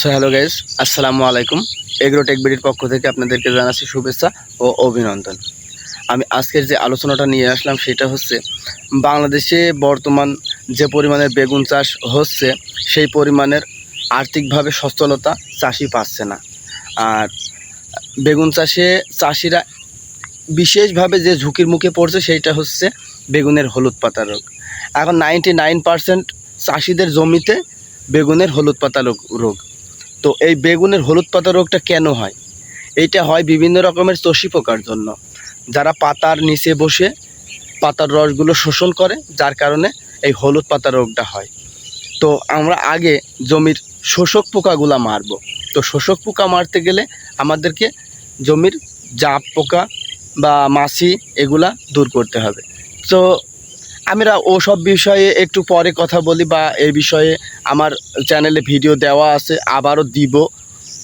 So hello guys আসসালামু আলাইকুম। Agrotech বিডির পক্ষ থেকে আপনাদেরকে জানাচ্ছি শুভেচ্ছা ও অভিনন্দন। আমি আজকের যে আলোচনাটা নিয়ে আসলাম সেটা হচ্ছে, বাংলাদেশে বর্তমান যে পরিমাণের বেগুন চাষ হচ্ছে, সেই পরিমাণের আর্থিকভাবে সচ্ছলতা চাষি পাচ্ছে না। আর বেগুন চাষে চাষিরা বিশেষভাবে যে ঝুঁকির মুখে পড়ছে সেইটা হচ্ছে বেগুনের হলুদ পাতা রোগ। এখন নাইনটি নাইন পার্সেন্ট চাষিদের জমিতে বেগুনের হলুদ পাতা রোগ রোগ। তো এই বেগুনের হলুদ পাতা রোগটা কেন হয়? এইটা হয় বিভিন্ন রকমের চষি পোকার জন্য। যারা পাতার নিচে বসে পাতার রসগুলো শোষণ করে, যার কারণে এই হলুদ পাতা রোগটা হয়। তো আমরা আগে জমির শোষক পোকাগুলা মারবো। তো শোষক পোকা মারতে গেলে আমাদেরকে জমির জাপ পোকা বা মাছি এগুলা দূর করতে হবে। তো আমরা ওসব বিষয়ে একটু পরে কথা বলি বা এই বিষয়ে আমার চ্যানেলে ভিডিও দেওয়া আছে, আবারও দিব।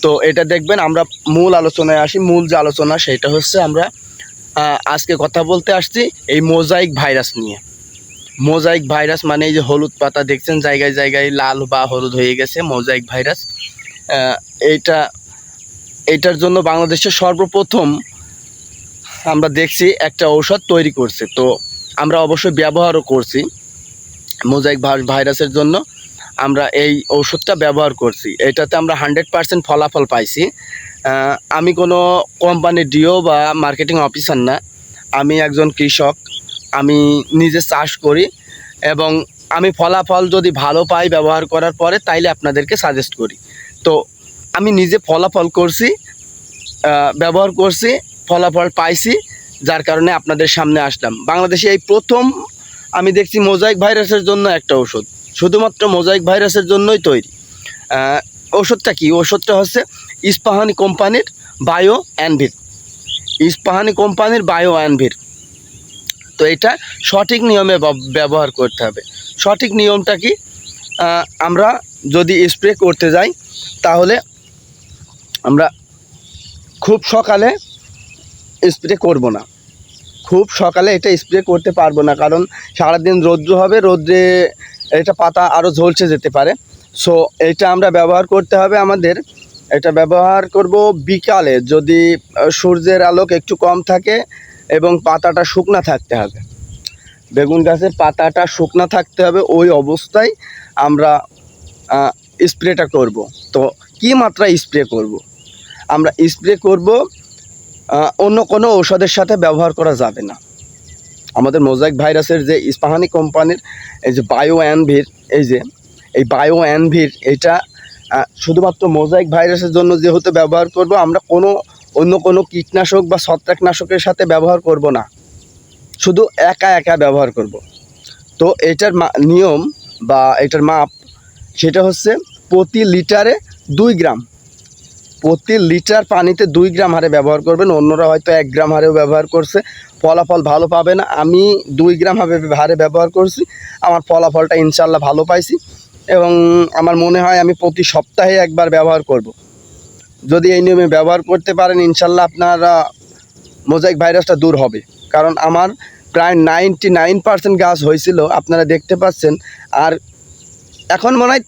তো এটা দেখবেন, আমরা মূল আলোচনায় আসি। মূল যে আলোচনা, সেটা হচ্ছে আমরা আজকে কথা বলতে আসছি এই মোজাইক ভাইরাস নিয়ে। মোজাইক ভাইরাস মানে এই যে হলুদ পাতা, দেখছেন জায়গায় জায়গায় লাল বা হলুদ হয়ে গেছে মোজাইক ভাইরাস। এইটা এটার জন্য বাংলাদেশের সর্বপ্রথম আমরা দেখছি একটা ঔষধ তৈরি করছে। তো আমরা অবশ্যই ব্যবহারও করছি মোজাইক ভাই- ভাইরাসের জন্য। আমরা এই ঔষধটা ব্যবহার করছি। এটাতে আমরা হান্ড্রেড পার্সেন্ট ফলাফল পাইছি। আমি কোনো কোম্পানির ডিও বা মার্কেটিং অফিসার না। আমি একজন কৃষক। আমি নিজে চাষ করি এবং আমি ফলাফল যদি ভালো পাই ব্যবহার করার পরে তাইলে আপনাদেরকে সাজেস্ট করি। তো আমি নিজে ফলাফল করছি ব্যবহার করছি, ফলাফল পাইছি। যার কারণে আপনাদের সামনে আসলাম। বাংলাদেশে এই প্রথম আমি দেখছি মোজাইক ভাইরাসের জন্য একটা ওষুধ শুধুমাত্র মোজাইক ভাইরাসের জন্যই তৈরি। ওষুধটা কি? ওষুধটা হচ্ছে ইস্পাহানি কোম্পানির বায়ো অ্যানভির। ইস্পাহানি কোম্পানির বায়ো অ্যানভির। তো এটা সঠিক নিয়মে ব্যব- ব্যবহার করতে হবে। সঠিক নিয়মটা কি? আমরা যদি স্প্রে করতে যাই, তাহলে আমরা খুব সকালে স্প্রে করব না। খুব সকালে এটা স্প্রে করতে পারব না, কারণ সারাদিন রৌদ্র হবে, রৌদ্রে এটা পাতা আরও ঝলসে যেতে পারে। সো এটা আমরা ব্যবহার করতে হবে আমাদের। এটা ব্যবহার করব বিকালে, যদি সূর্যের আলোক একটু কম থাকে এবং পাতাটা শুকনা থাকতে হবে। বেগুন গাছের পাতাটা শুকনা থাকতে হবে, ওই অবস্থায় আমরা স্প্রেটা করব। তো কি মাত্রায় স্প্রে করব? আমরা স্প্রে করব অন্য কোনো ঔষধের সাথে ব্যবহার করা যাবে না। আমাদের মোজাইক ভাইরাসের যে ইস্পাহানি কোম্পানির এই যে বায়ো অ্যানভির, এই যে, এই বায়ো অ্যানভির, এটা শুধুমাত্র মোজাইক ভাইরাসের জন্য যেহেতু ব্যবহার করব, আমরা কোনো, অন্য কোনো কীটনাশক বা ছত্রাকনাশকের সাথে ব্যবহার করব না। শুধু একা একা ব্যবহার করব। তো এটার নিয়ম বা এটার মাপ, সেটা হচ্ছে প্রতি লিটারে দুই গ্রাম। প্রতি লিটার পানিতে দুই গ্রাম হারে ব্যবহার করবেন, অন্যরা হয়তো এক গ্রাম হারেও ব্যবহার করছে। ফলাফল ভালো পাবে না আমি দুই গ্রাম হারে ব্যবহার করছি। আমার ফলাফলটা ইনশাল্লাহ ভালো পাইছি এবং আমার মনে হয় আমি প্রতি সপ্তাহে একবার ব্যবহার করব। যদি এই নিয়মে ব্যবহার করতে পারেন ইনশাল্লাহ আপনারা মোজাইক ভাইরাসটা দূর হবে। কারণ আমার প্রায় নাইনটি নাইন পার্সেন্ট গাছ হয়েছিল, আপনারা দেখতে পাচ্ছেন। আর এখন মনে হয়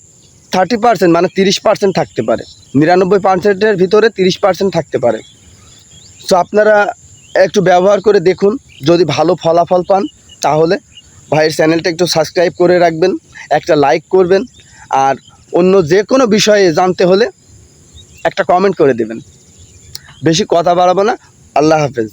থার্টি পার্সেন্ট মানে তিরিশ পার্সেন্ট থাকতে পারে। নিরানব্বই পার্সেন্টের ভিতরে তিরিশ পার্সেন্ট থাকতে পারে। সো আপনারা একটু ব্যবহার করে দেখুন, যদি ভালো ফলাফল পান, তাহলে ভাইয়ের চ্যানেলটা একটু সাবস্ক্রাইব করে রাখবেন, একটা লাইক করবেন, আর অন্য যে কোনো বিষয়ে জানতে হলে একটা কমেন্ট করে দেবেন। বেশি কথা বাড়াবো না। আল্লাহ হাফেজ।